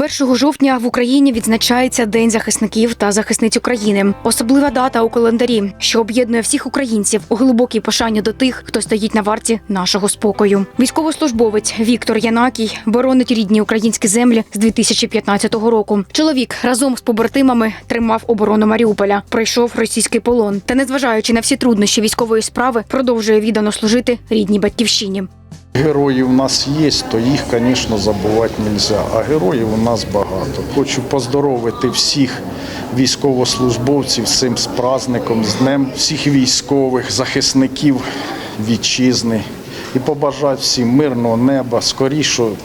1 жовтня в Україні відзначається День захисників та захисниць України. Особлива дата у календарі, що об'єднує всіх українців у глибокій пошані до тих, хто стоїть на варті нашого спокою. Військовослужбовець Віктор Янакій боронить рідні українські землі з 2015 року. Чоловік разом з побратимами тримав оборону Маріуполя, пройшов російський полон та, незважаючи на всі труднощі військової справи, продовжує віддано служити рідній батьківщині. Герої у нас є, то їх, звісно, забувати не можна. А героїв у нас багато. Хочу поздоровити всіх військовослужбовців з цим праздником, з днем всіх військових, захисників вітчизни і побажати всім мирного неба, скорішої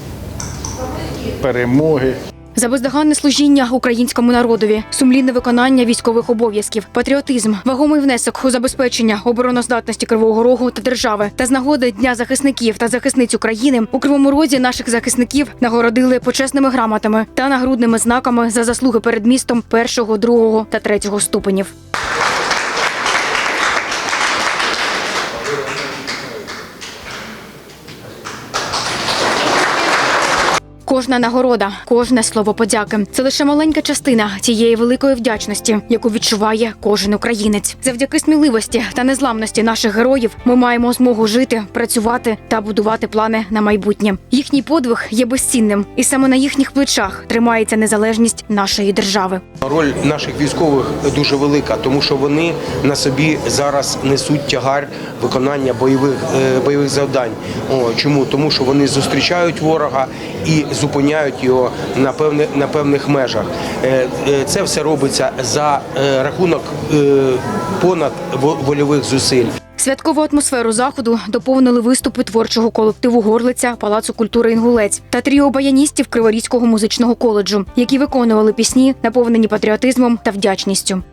перемоги. За бездоганне служіння українському народові, сумлінне виконання військових обов'язків, патріотизм, вагомий внесок у забезпечення обороноздатності Кривого Рогу та держави. Та з нагоди Дня захисників та захисниць України у Кривому Розі наших захисників нагородили почесними грамотами та нагрудними знаками за заслуги перед містом першого, другого та третього ступенів. Кожна нагорода, кожне слово подяки це лише маленька частина тієї великої вдячності, яку відчуває кожен українець. Завдяки сміливості та незламності наших героїв ми маємо змогу жити, працювати та будувати плани на майбутнє. Їхній подвиг є безцінним, і саме на їхніх плечах тримається незалежність нашої держави. Роль наших військових дуже велика, тому що вони на собі зараз несуть тягар виконання бойових е, бойових завдань. О, чому? Тому що вони зустрічають ворога і зупиняють його на певне на певних межах. Е, е, Це все робиться за е, рахунок понад вольових зусиль. Святкову атмосферу заходу доповнили виступи творчого колективу Горлиця Палацу культури Інгулець та тріо баяністів Криворізького музичного коледжу, які виконували пісні, наповнені патріотизмом та вдячністю.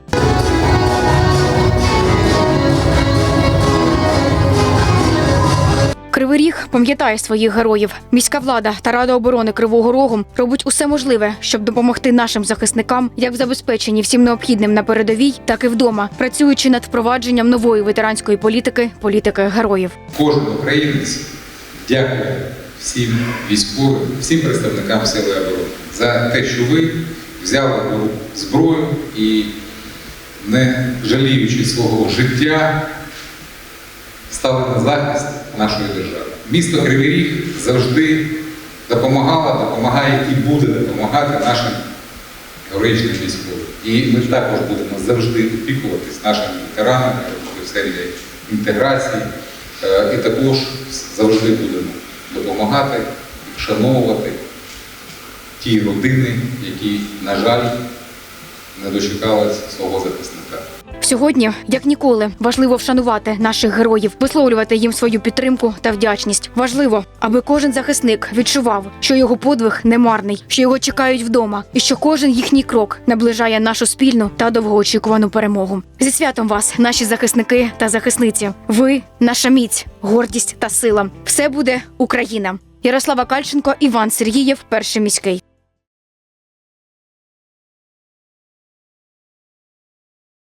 Кривий Ріг пам'ятає своїх героїв. Міська влада та рада оборони Кривого Рогу робить усе можливе, щоб допомогти нашим захисникам як в забезпеченні всім необхідним на передовій, так і вдома, працюючи над впровадженням нової ветеранської політики політики героїв. Кожен українець дякує всім військовим, всім представникам Сили оборони за те, що ви взяли зброю і, не жаліючи свого життя, стали на захист нашої держави. Місто Кривий Ріг завжди допомагало, допомагає і буде допомагати нашим героїчним військовим. І ми також будемо завжди опікуватись нашими ветеранами в сфері інтеграції. Е, І також завжди будемо допомагати, вшановувати ті родини, які, на жаль, не дочекались свого захисника. Сьогодні, як ніколи, важливо вшанувати наших героїв, висловлювати їм свою підтримку та вдячність. Важливо, аби кожен захисник відчував, що його подвиг не марний, що його чекають вдома, і що кожен їхній крок наближає нашу спільну та довгоочікувану перемогу. Зі святом вас, наші захисники та захисниці. Ви наша міць, гордість та сила. Все буде Україна. Ярослава Кальченко, Іван Сергієв, перший міський.